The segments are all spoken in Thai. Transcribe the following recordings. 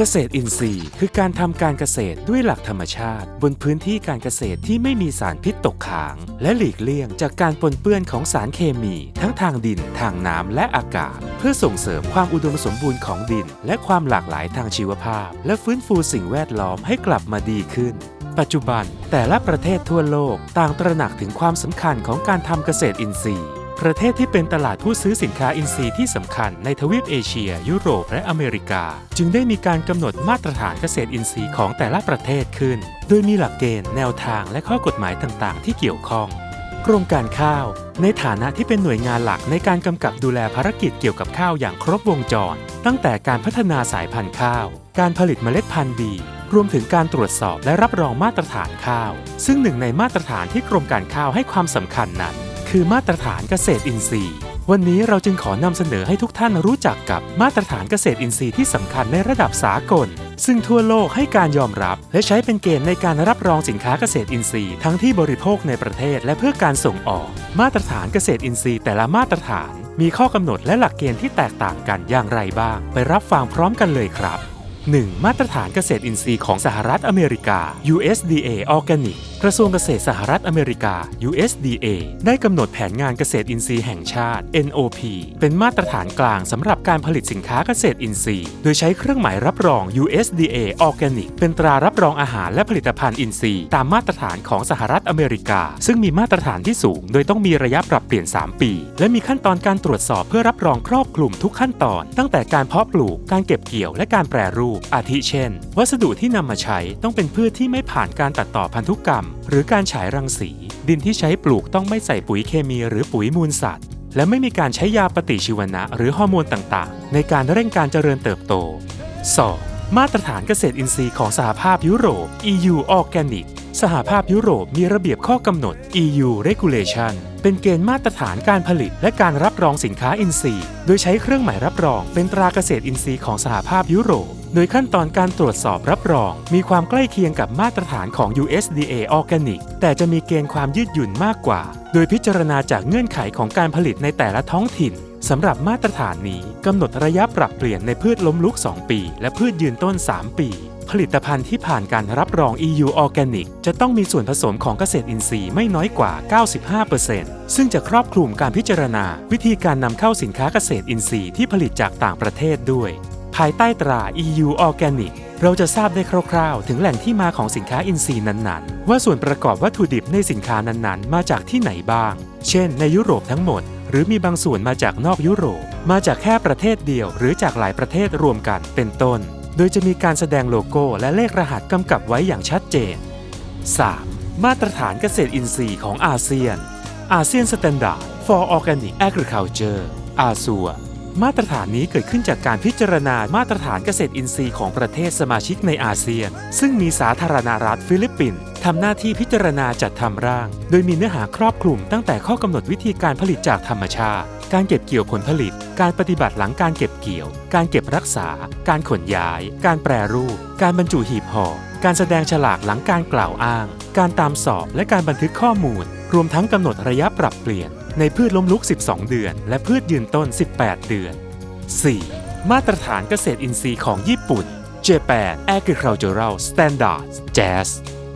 เกษตรอินทรีย์ คือการทำการเกษตรด้วยหลักธรรมชาติ บนพื้นที่การเกษตรที่ไม่มีสารพิษตกค้าง และหลีกเลี่ยงจากการปนเปื้อนของสารเคมี ทั้งทางดิน ทางน้ำและอากาศ เพื่อส่งเสริมความอุดมสมบูรณ์ของดิน และความหลากหลายทางชีวภาพ และฟื้นฟูสิ่งแวดล้อมให้กลับมาดีขึ้นปัจจุบันแต่ละประเทศทั่วโลกต่างตระหนักถึงความสำคัญของการทำเกษตรอินทรีย์ ประเทศที่เป็นตลาดผู้ซื้อสินค้าอินทรีย์ที่สำคัญในทวีปเอเชีย ยุโรปและอเมริกา จึงได้มีการกำหนดมาตรฐานเกษตรอินทรีย์ของแต่ละประเทศขึ้น โดยมีหลักเกณฑ์แนวทางและข้อกฎหมายต่างๆ ที่เกี่ยวข้องกรมการข้าว ในฐานะที่เป็นหน่วยงานหลักในการกำกับดูแลภารกิจเกี่ยวกับข้าวอย่างครบวงจร ตั้งแต่การพัฒนาสายพันธุ์ข้าว การผลิตเมล็ดพันธุ์ดี รวมถึงการตรวจสอบและรับรองมาตรฐานข้าว ซึ่งหนึ่งในมาตรฐานที่กรมการข้าวให้ความสำคัญนั้น คือมาตรฐานเกษตรอินทรีย์ วันนี้เราจึงขอนำเสนอให้ทุกท่านรู้จักกับมาตรฐานเกษตรอินทรีย์ที่สำคัญในระดับสากล ซึ่งทั่วโลกให้การยอมรับ และใช้เป็นเกณฑ์ในการรับรองสินค้าเกษตรอินทรีย์ทั้งที่บริโภคในประเทศและเพื่อการส่งออก มาตรฐานเกษตรอินทรีย์แต่ละมาตรฐาน มีข้อกำหนดและหลักเกณฑ์ที่แตกต่างกันอย่างไรบ้าง ไปรับฟังพร้อมกันเลยครับ 1. มาตรฐานเกษตรอินทรีย์ของสหรัฐอเมริกา USDA Organic กระทรวงเกษตรสหรัฐอเมริกา USDA ได้กำหนดแผนงานเกษตรอินทรีย์แห่งชาติ NOP เป็นมาตรฐานกลางสำหรับการผลิตสินค้าเกษตรอินทรีย์ โดยใช้เครื่องหมายรับรอง USDA Organic เป็นตรารับรองอาหารและผลิตภัณฑ์อินทรีย์ ตามมาตรฐานของสหรัฐอเมริกา ซึ่งมีมาตรฐานที่สูง โดยต้องมีระยะปรับเปลี่ยน 3 ปี และมีขั้นตอนการตรวจสอบเพื่อรับรองครอบคลุมทุกขั้นตอน ตั้งแต่การเพาะปลูกการเก็บเกี่ยวและการแปรรูปอาทิเช่น วัสดุที่นำมาใช้ต้องเป็นพืชที่ไม่ผ่านการตัดต่อพันธุกรรมหรือการฉายรังสี ดินที่ใช้ปลูกต้องไม่ใส่ปุ๋ยเคมีหรือปุ๋ยมูลสัตว์ และไม่มีการใช้ยาปฏิชีวนะ หรือฮอร์โมนต่างๆ ในการเร่งการเจริญเติบโต 2. มาตรฐานเกษตรอินทรีย์ของสหภาพยุโรป EU Organic สหภาพยุโรปมีระเบียบข้อกำหนด EU Regulation เป็นเกณฑ์มาตรฐานการผลิตและการรับรองสินค้าอินทรีย์ โดยใช้เครื่องหมายรับรองเป็นตราเกษตรอินทรีย์ของสหภาพยุโรป โดยขั้นตอนการตรวจสอบรับรอง มีความใกล้เคียงกับมาตรฐานของ USDA Organic แต่จะมีเกณฑ์ความยืดหยุ่นมากกว่า โดยพิจารณาจากเงื่อนไขของการผลิตในแต่ละท้องถิ่นสำหรับมาตรฐานนี้กำหนดระยะปรับเปลี่ยนในพืชล้มลุก 2 ปี และพืชยืนต้น 3 ปี ผลิตภัณฑ์ที่ผ่านการรับรอง EU Organic จะต้องมีส่วนผสมของเกษตรอินทรีย์ไม่น้อยกว่า 95%ซึ่งจะครอบคลุมการพิจารณา วิธีการนำเข้าสินค้าเกษตรอินทรีย์ที่ผลิตจากต่างประเทศด้วย ภายใต้ตรา EU Organic เราจะทราบได้คร่าวๆ ถึงแหล่งที่มาของสินค้าอินทรีย์นั้นๆ ว่าส่วนประกอบวัตถุดิบในสินค้านั้นๆ มาจากที่ไหนบ้าง เช่น ในยุโรปทั้งหมด หรือมีบางส่วนมาจากนอกยุโรป มาจากแค่ประเทศเดียว หรือจากหลายประเทศรวมกันเป็นต้น โดยจะมีการแสดงโลโก้และเลขรหัสกำกับไว้อย่างชัดเจน 3. มาตรฐานเกษตรอินทรีย์ของอาเซียนอาเซียนสแตนดาร์ด for Organic Agriculture อาซัว มาตรฐานนี้เกิดขึ้นจากการพิจารณามาตรฐานเกษตรอินทรีย์ของประเทศสมาชิกในอาเซียน ซึ่งมีสาธารณรัฐฟิลิปปินส์ทำหน้าที่พิจารณาจัดทำร่าง โดยมีเนื้อหาครอบคลุมตั้งแต่ข้อกำหนดวิธีการผลิตจากธรรมชาติ การเก็บเกี่ยวผลผลิต การปฏิบัติหลังการเก็บเกี่ยว การเก็บรักษา การขนย้าย การแปรรูป การบรรจุหีบห่อ การแสดงฉลากหลังการกล่าวอ้าง การตามสอบและการบันทึกข้อมูล รวมทั้งกำหนดระยะปรับเปลี่ยน ในพืชล้มลุก 12 เดือน และพืชยืนต้น 18 เดือน 4. มาตรฐานเกษตรอินทรีย์ของญี่ปุ่น Japan Agricultural Standards JAS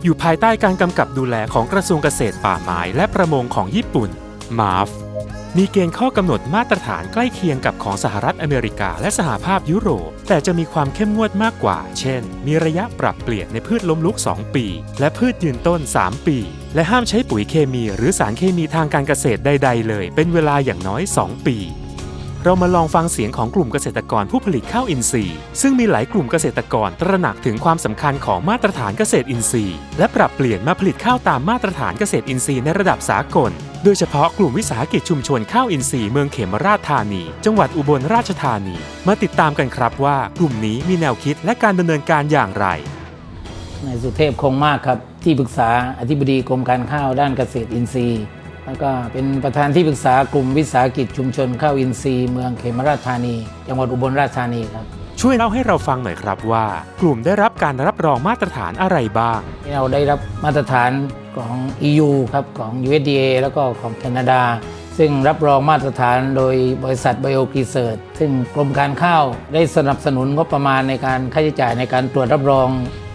อยู่ภายใต้การกำกับดูแลของกระทรวงเกษตรป่าไม้และประมงของญี่ปุ่น MAF มีเกณฑ์ข้อกำหนดมาตรฐานใกล้เคียงกับของสหรัฐอเมริกาและสหภาพยุโรป แต่จะมีความเข้มงวดมากกว่า เช่น มีระยะปรับเปลี่ยนในพืชล้มลุก 2 ปี และพืชยืนต้น 3 ปี และห้ามใช้ปุ๋ยเคมีหรือสารเคมีทางการเกษตรใด ๆ เลย เป็นเวลาอย่างน้อย 2 ปี เรามาลองฟังเสียงของกลุ่มเกษตรกรผู้ผลิตข้าวอินทรีย์ ซึ่งมีหลายกลุ่มเกษตรกรตระหนักถึงความสำคัญของมาตรฐานเกษตรอินทรีย์ และปรับเปลี่ยนมาผลิตข้าวตามมาตรฐานเกษตรอินทรีย์ในระดับสากล โดยเฉพาะกลุ่มวิสาหกิจชุมชนข้าวอินทรีย์เมืองเขมราชธานี จังหวัดอุบลราชธานี มาติดตามกันครับว่ากลุ่มนี้มีแนวคิดและการดำเนินการอย่างไรนายสุเทพคงมากครับที่ปรึกษาอธิบดีกรมการข้าวด้านเกษตรอินทรีย์ แล้วก็เป็นประธานที่ปรึกษากลุ่มวิสาหกิจชุมชนข้าวอินทรีย์เมืองเขมราชธานี จังหวัดอุบลราชธานีครับช่วยเล่าให้เราฟังหน่อยครับว่า กลุ่มได้รับการรับรองมาตรฐานอะไรบ้าง เราได้รับมาตรฐานของ EU ครับของ USDA แล้วก็ของแคนาดา ซึ่งรับรองมาตรฐานโดยบริษัทไบโอกรีเซิร์ซึ่งกรมการข้าวได้สนับสนุนงบประมาณในการค่าใช้จ่ายในการตรวจรับรอง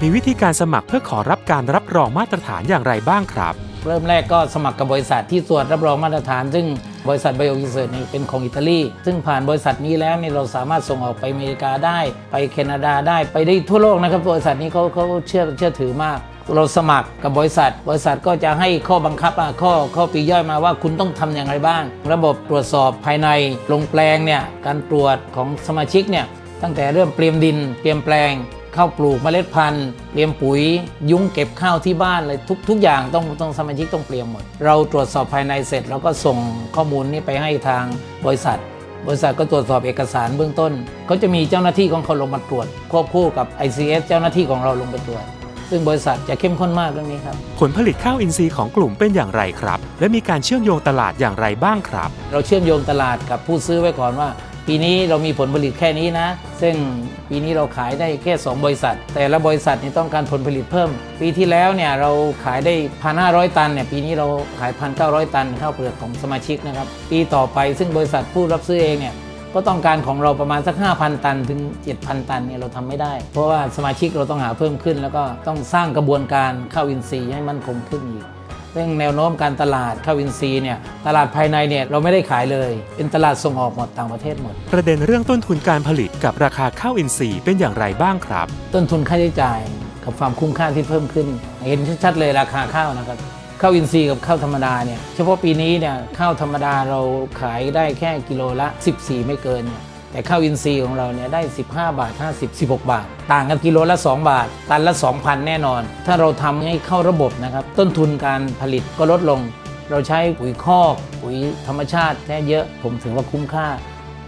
มีวิธีการสมัครเพื่อขอรับการรับรองมาตรฐานอย่างไรบ้างครับ เริ่มแรกก็สมัครกับบริษัทที่ตรวจรับรองมาตรฐาน ซึ่งบริษัทไบโอกิเซิร์นี่เป็นของอิตาลี ซึ่งผ่านบริษัทนี้แล้วเนี่ยเราสามารถส่งออกไปอเมริกาได้ ไปแคนาดาได้ไปได้ทั่วโลกนะครับบริษัทนี้เขาเขาเชื่อเชื่อถือมากเราสมัครกับบริษัท บริษัทก็จะให้ข้อบังคับอะข้อข้อปีย่อยมาว่าคุณต้องทำอย่างไรบ้าง ระบบตรวจสอบภายในลงแปลงเนี่ยการตรวจของสมาชิกเนี่ยตั้งแต่เริ่มเตรียมดินเตรียมแปลง ข้าวปลูกเมล็ดพันธุ์เตรียมปุ๋ย ยุ้งเก็บข้าวที่บ้านเลยทุกทุกอย่างต้องต้องสมาชิกต้องเตรียมหมด เราตรวจสอบภายในเสร็จเราก็ส่งข้อมูลนี้ไปให้ทางบริษัท บริษัทก็ตรวจสอบเอกสารเบื้องต้นเขาจะมีเจ้าหน้าที่ของเขาลงมาตรวจ ควบคู่กับ ICS เจ้าหน้าที่ของเราลงไปตรวจซึ่งบริษัทจะเข้มข้นมากเรื่องนี้ครับ ผลผลิตข้าวอินทรีย์ของกลุ่มเป็นอย่างไรครับ และมีการเชื่อมโยงตลาดอย่างไรบ้างครับ เราเชื่อมโยงตลาดกับผู้ซื้อไว้ก่อนว่า ปีนี้เรามีผลผลิตแค่นี้นะ ซึ่งปีนี้เราขายได้แค่ 2 บริษัท แต่ละบริษัทนี่ต้องการผลผลิตเพิ่ม ปีที่แล้วเนี่ยเราขายได้ 1,500 ตันเนี่ยปีนี้เราขาย 1,900 ตันข้าวเปลือกของสมาชิกนะครับ ปีต่อไปซึ่งบริษัทผู้รับซื้อเองเนี่ยก็ต้องการของเราประมาณสัก 5,000 ตันถึง 7,000 ตันเนี่ยเราทำไม่ได้ เพราะว่าสมาชิกเราต้องหาเพิ่มขึ้น แล้วก็ต้องสร้างกระบวนการข้าวอินทรีย์ให้มั่นคงขึ้นอีก ซึ่งแนวโน้มการตลาดข้าวอินทรีย์เนี่ยตลาดภายในเนี่ยเราไม่ได้ขายเลย เป็นตลาดส่งออกหมดต่างประเทศหมด ประเด็นเรื่องต้นทุนการผลิตกับราคาข้าวอินทรีย์เป็นอย่างไรบ้างครับ ต้นทุนค่าใช้จ่ายกับความคุ้มค่าที่เพิ่มขึ้น เห็นชัดๆเลยราคาข้าวนะครับข้าวอินทรีย์กับข้าวธรรมดาเนี่ยเฉพาะปีนี้เนี่ยข้าวธรรมดาเราขายได้แค่กิโลละ 14 ไม่เกินเนี่ย แต่ข้าวอินทรีย์ของเราเนี่ยได้ 15 บาท 50 16 บาท ต่างกันกิโลละ 2 บาท ตันละ 2,000 แน่นอน ถ้าเราทำให้เข้าระบบนะครับ ต้นทุนการผลิตก็ลดลง เราใช้ปุ๋ยคอกปุ๋ยธรรมชาติแท้เยอะ ผมถือว่าคุ้มค่า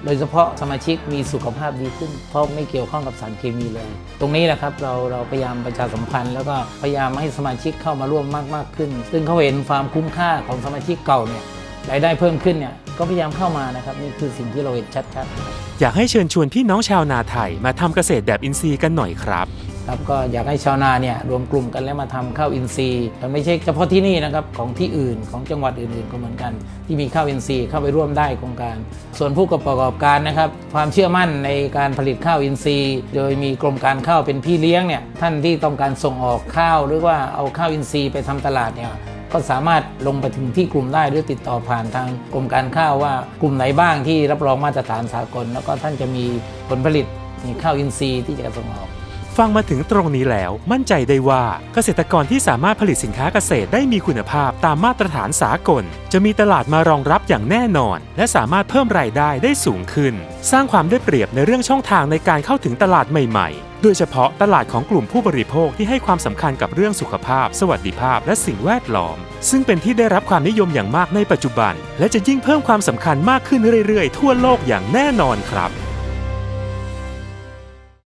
โดยเฉพาะสมาชิกมีสุขภาพดีขึ้น เพราะไม่เกี่ยวข้องกับสารเคมีเลย ตรงนี้แหละครับเราเราพยายามประชาสัมพันธ์ แล้วก็พยายามให้สมาชิกเข้ามาร่วมมากมากขึ้น ซึ่งเขาเห็นความคุ้มค่าของสมาชิกเก่าเนี่ย รายได้เพิ่มขึ้นเนี่ยก็พยายามเข้ามานะครับนี่คือสิ่งที่เราเห็นชัดๆ อยากให้เชิญชวนพี่น้องชาวนาไทยมาทำเกษตรแบบอินทรีย์กันหน่อยครับครับก็อยากให้ชาวนาเนี่ยรวมกลุ่มกันแล้วมาทำข้าวอินทรีย์มันไม่ใช่เฉพาะที่นี่นะครับของที่อื่นของจังหวัดอื่นๆก็เหมือนกัน ที่มีข้าวอินทรีย์เข้าไปร่วมได้โครงการ ส่วนผู้ประกอบการนะครับความเชื่อมั่นในการผลิตข้าวอินทรีย์ โดยมีกรมการข้าวเป็นพี่เลี้ยงเนี่ยท่านที่ต้องการส่งออกข้าวหรือว่าเอาข้าวอินทรีย์ไปทำตลาดเนี่ย ก็สามารถลงไปถึงที่กลุ่มได้หรือติดต่อผ่านทางกรมการข้าวว่ากลุ่มไหนบ้างที่รับรองมาตรฐานสากล แล้วก็ท่านจะมีผลผลิตข้าวอินทรีย์ที่จะส่งออก ฟังมาถึงตรงนี้แล้วมั่นใจได้ว่าเกษตรกรที่สามารถผลิตสินค้าเกษตรได้มีคุณภาพตามมาตรฐานสากล จะมีตลาดมารองรับอย่างแน่นอน และสามารถเพิ่มรายได้ได้สูงขึ้น สร้างความได้เปรียบในเรื่องช่องทางในการเข้าถึงตลาดใหม่ ๆโดยเฉพาะตลาดของกลุ่มผู้บริโภคที่ให้ความสำคัญกับเรื่องสุขภาพ สวัสดิภาพ และสิ่งแวดล้อม ซึ่งเป็นที่ได้รับความนิยมอย่างมากในปัจจุบัน และจะยิ่งเพิ่มความสำคัญมากขึ้นเรื่อยๆ ทั่วโลกอย่างแน่นอนครับ